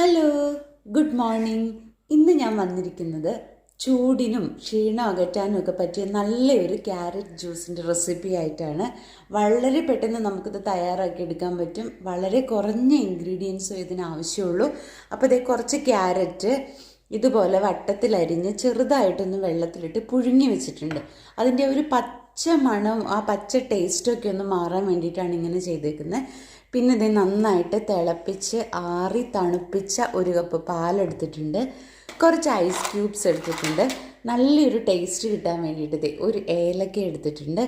Hello good morning. ഇന്ന് ഞാൻ വന്നിരിക്കുന്നത് ചൂടിനും ക്ഷീണം അകറ്റാനും ഒക്കെ പറ്റിയ നല്ലൊരു ക്യാരറ്റ് ജ്യൂസിന്റെ റെസിപ്പി ആയിട്ടാണ്. വളരെ പെട്ടെന്ന് നമുക്കിത് തയ്യാറാക്കി എടുക്കാൻ പറ്റും. വളരെ കുറഞ്ഞ ഇൻഗ്രീഡിയൻസും ഇതിന് ആവശ്യമുള്ളൂ. അപ്പോൾ ഇതേ കുറച്ച് ക്യാരറ്റ് ഇതുപോലെ വട്ടത്തിലരിഞ്ഞ് ചെറുതായിട്ടൊന്ന് വെള്ളത്തിലിട്ട് പുഴുങ്ങി വെച്ചിട്ടുണ്ട്. അതിന്റെ ഒരു പച്ച മണം ആ പച്ച ടേസ്റ്റൊക്കെ ഒന്ന് മാറാൻ വേണ്ടിയിട്ടാണ് ഇങ്ങനെ ചെയ്തേക്കുന്നത്. പിന്നെ ഇത് നന്നായിട്ട് തിളപ്പിച്ച് ആറി തണുപ്പിച്ച ഒരു കപ്പ് പാലെടുത്തിട്ടുണ്ട്. കുറച്ച് ഐസ് ക്യൂബ്സ് എടുത്തിട്ടുണ്ട്. നല്ലൊരു ടേസ്റ്റ് കിട്ടാൻ വേണ്ടിയിട്ട് ഒരു ഏലക്ക എടുത്തിട്ടുണ്ട്.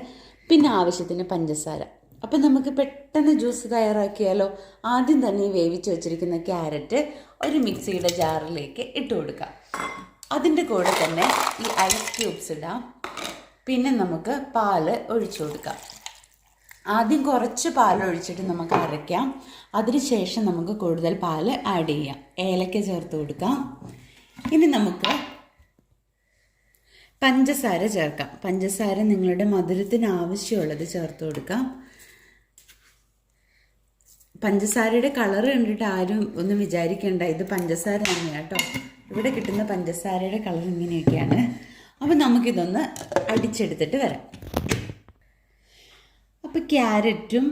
പിന്നെ ആവശ്യത്തിന് പഞ്ചസാര. അപ്പം നമുക്ക് പെട്ടെന്ന് ജ്യൂസ് തയ്യാറാക്കിയാലോ? ആദ്യം തന്നെ വേവിച്ച് വെച്ചിരിക്കുന്ന ക്യാരറ്റ് ഒരു മിക്സിയുടെ ജാറിലേക്ക് ഇട്ട് കൊടുക്കാം. അതിന്റെ കൂടെ തന്നെ ഈ ഐസ് ക്യൂബ്സ് ഇടാം. പിന്നെ നമുക്ക് പാൽ ഒഴിച്ചു കൊടുക്കാം. ആദ്യം കുറച്ച് പാൽ ഒഴിച്ചിട്ട് നമുക്ക് അരയ്ക്കാം. അതിനുശേഷം നമുക്ക് കൂടുതൽ പാൽ ആഡ് ചെയ്യാം. ഏലക്ക ചേർത്ത് കൊടുക്കാം. ഇനി നമുക്ക് പഞ്ചസാര ചേർക്കാം. പഞ്ചസാര നിങ്ങളുടെ മധുരത്തിന് ആവശ്യമുള്ളത് ചേർത്ത് കൊടുക്കാം. പഞ്ചസാരയുടെ കളർ കണ്ടിട്ട് ആരും ഒന്നും വിചാരിക്കേണ്ട. ഇത് പഞ്ചസാര തന്നെയാണ് കേട്ടോ. ഇവിടെ കിട്ടുന്ന പഞ്ചസാരയുടെ കളർ ഇങ്ങനെയൊക്കെയാണ്. അപ്പോൾ നമുക്കിതൊന്ന് അടിച്ചെടുത്തിട്ട് വരാം. അപ്പോൾ ക്യാരറ്റും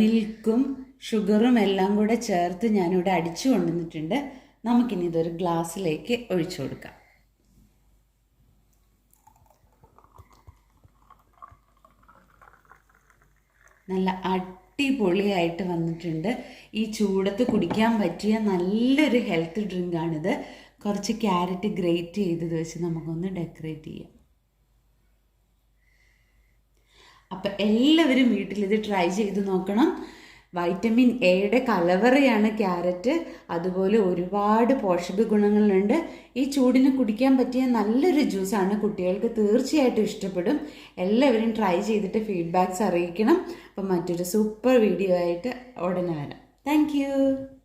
മിൽക്കും ഷുഗറും എല്ലാം കൂടെ ചേർത്ത് ഞാനിവിടെ അടിച്ചു കൊണ്ടുവന്നിട്ടുണ്ട്. നമുക്കിനി ഇതൊരു ഗ്ലാസ്സിലേക്ക് ഒഴിച്ചു കൊടുക്കാം. നല്ല അടിപൊളിയായിട്ട് വന്നിട്ടുണ്ട്. ഈ ചൂടത്ത് കുടിക്കാൻ പറ്റിയ നല്ലൊരു ഹെൽത്ത് ഡ്രിങ്കാണിത് കുറച്ച് ക്യാരറ്റ് ഗ്രേറ്റ് ചെയ്തത് വെച്ച് നമുക്കൊന്ന് ഡെക്കറേറ്റ് ചെയ്യാം. അപ്പം എല്ലാവരും വീട്ടിലിത് ട്രൈ ചെയ്ത് നോക്കണം. വൈറ്റമിൻ എയുടെ കലവറയാണ് ക്യാരറ്റ്. അതുപോലെ ഒരുപാട് പോഷക ഗുണങ്ങളുണ്ട്. ഈ ചൂടിന് കുടിക്കാൻ പറ്റിയ നല്ലൊരു ജ്യൂസാണ്. കുട്ടികൾക്ക് തീർച്ചയായിട്ടും ഇഷ്ടപ്പെടും. എല്ലാവരും ട്രൈ ചെയ്തിട്ട് ഫീഡ്ബാക്ക്സ് അറിയിക്കണം. അപ്പം മറ്റൊരു സൂപ്പർ വീഡിയോ ആയിട്ട് ഉടനെ വരാം. താങ്ക്